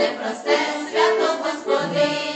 непросте свято Господи.